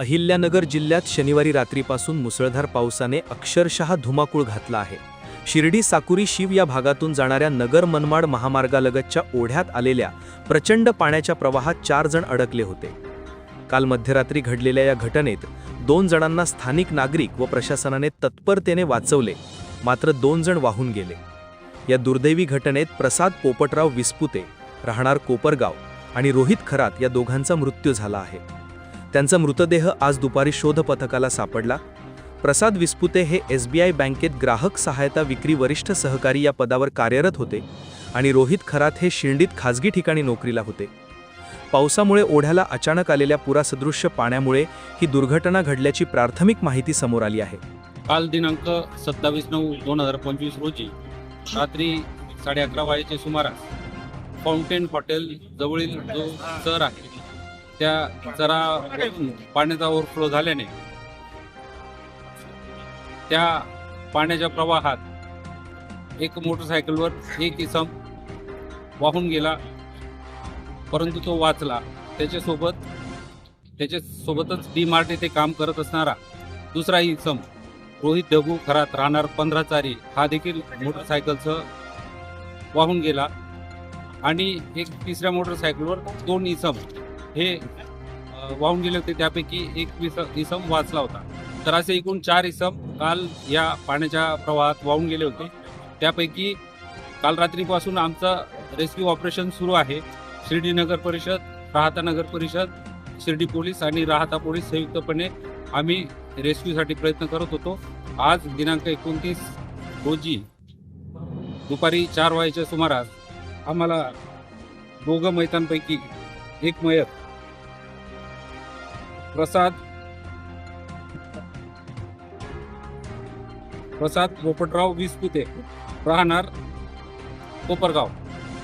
अहिल्यानगर जिल्ह्यात शनिवारी रात्रीपासून मुसळधार पावसाने अक्षरशः धुमाकूळ घातला आहे. शिर्डी साकुरी शिव या भागातून जाणाऱ्या नगर मनमाड महामार्गालगतच्या ओढ्यात आलेल्या प्रचंड पाण्याच्या प्रवाहात चार जण अडकले होते. काल मध्यरात्री घडलेल्या या घटनेत दोन जणांना स्थानिक नागरिक व प्रशासनाने तत्परतेने वाचवले मात्र दोन जण वाहून गेले. या दुर्दैवी घटनेत प्रसाद पोपटराव विस्पुते राहणार कोपरगाव आणि रोहित खरात या दोघांचा मृत्यू झाला आहे. त्यांचा मृतदेह आज दुपारी शोध पथकाला सापडला. प्रसाद विस्पुते हे एस बी आय बँकेत ग्राहक सहायता विक्री वरिष्ठ सहकारी या पदावर कार्यरत होते आणि रोहित खरात हे शिर्डीत खाजगी ठिकाणी नोकरीला होते. पावसामुळे ओढ्याला अचानक आलेल्या पुरासदृश्य पाण्यामुळे ही दुर्घटना घडल्याची प्राथमिक माहिती समोर आली आहे. काल दिनांक सत्तावीस नऊ दोन हजार पंचवीस रोजी रात्री साडे अकरा वाजेच्या सुमारास फाउंटेन हॉटेल जवळील जो सर आहे त्या जरा पाण्याचा ओव्हरफ्लो झाल्याने त्या पाण्याच्या प्रवाहात एक मोटरसायकलवर एक इसम वाहून गेला परंतु तो वाचला. त्याच्यासोबत त्याच्यासोबतच डी मार्ट येथे काम करत असणारा दुसरा इसम रोहित दगू खरात राहणार पंधरा चारी हा देखील मोटरसायकलसह वाहून गेला. आणि एक तिसऱ्या मोटरसायकलवर दोन इसम हे वाहून गेले होते. त्यापैकी एक इसम वाचला होता. तर असे एकूण चार इसम काल या पाण्याच्या प्रवाहात वाहून गेले होते. त्यापैकी काल रात्रीपासून आमचं रेस्क्यू ऑपरेशन सुरू आहे. शिर्डी नगर परिषद राहता नगर परिषद शिर्डी पोलीस आणि राहता पोलीस संयुक्तपणे आम्ही रेस्क्यूसाठी प्रयत्न करत होतो. आज दिनांक एकोणतीस रोजी दुपारी चार वाजेच्या सुमारास आम्हाला दोघं मैतांपैकी एक मयत प्रसाद. प्रसाद पोपटराव विसपुते राहणार कोपरगाव.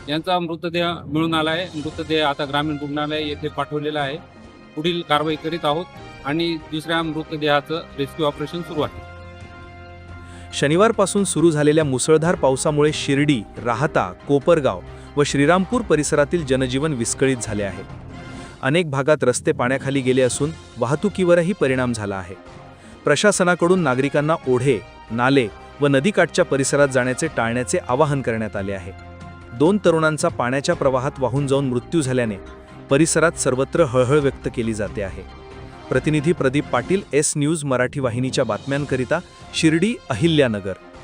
यांचा मृतदेह मिळून आला आहे मृतदेह आता ग्रामीण रुग्णालय येथे पाठवलेला आहे. पुढील कारवाई करीत आहोत आणि दुसऱ्या मृतदेहाचं रेस्क्यू ऑपरेशन सुरू आहे. शनिवारपासून सुरू झालेल्या मुसळधार पावसामुळे शिर्डी राहता कोपरगाव व श्रीरामपूर परिसरातील जनजीवन विस्कळीत झाले आहे. अनेक भागात रस्ते पाण्याखाली गेले असून वाहतुकीवरही परिणाम झाला आहे. प्रशासनाकडून नागरिकांना ओढे नाले व नदीकाठच्या परिसरात जाण्याचे टाळण्याचे आवाहन करण्यात आले आहे. दोन तरुणांचा पाण्याच्या प्रवाहात वाहून जाऊन मृत्यू झाल्याने परिसरात सर्वत्र हळहळ व्यक्त केली जाते आहे. प्रतिनिधी प्रदीप पाटील एस न्यूज मराठी वाहिनीच्या बातम्यांकरिता शिर्डी अहिल्यानगर.